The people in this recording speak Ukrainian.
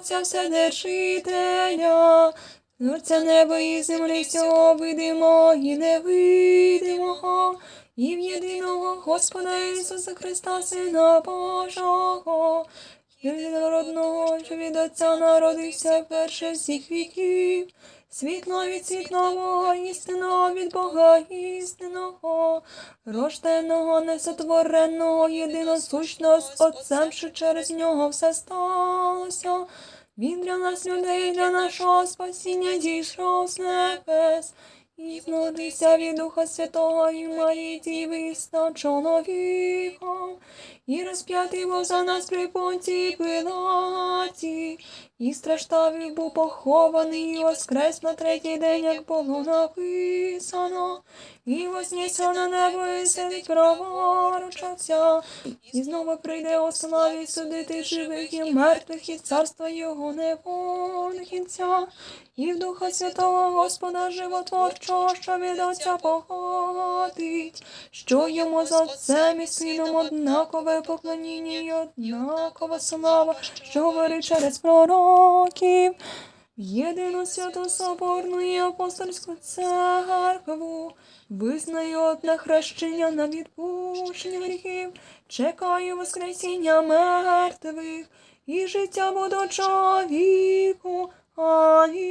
Отця Вседержителя, Творця неба і землі всього видимого і невидимого, і в єдиного Господа Ісуса Христа, Сина Божого, єдинородного, що від Отця народився перше всіх віків, світло від світлового, істинного від Бога істинного, рожденого, несотвореного, єдиносущного з Отцем, що через нього все сталося. Він для нас людей, для нашого спасіння дійшов з небес. І знодився від Духа Святого і Марії Діви став чоловіком, і розп'ятий був за нас при понції Пилаті, і страждав і був похований, і воскрес на третій день, як було написано, і вознісся на небо і сидить праворуч і знову прийде у славі судити живих і мертвих, і царства його не кінця. І в Духа Святого Господа Животворчого, що від Отця походить, що йому за Отцем і Сином однакове поклоніння і однакова слава, що говорить через пророків. В Єдину святу соборну і апостольську церкву, визнаю одне хрещення на відпущення гріхів, чекаю воскресіння мертвих і життя будучого віку. Амінь.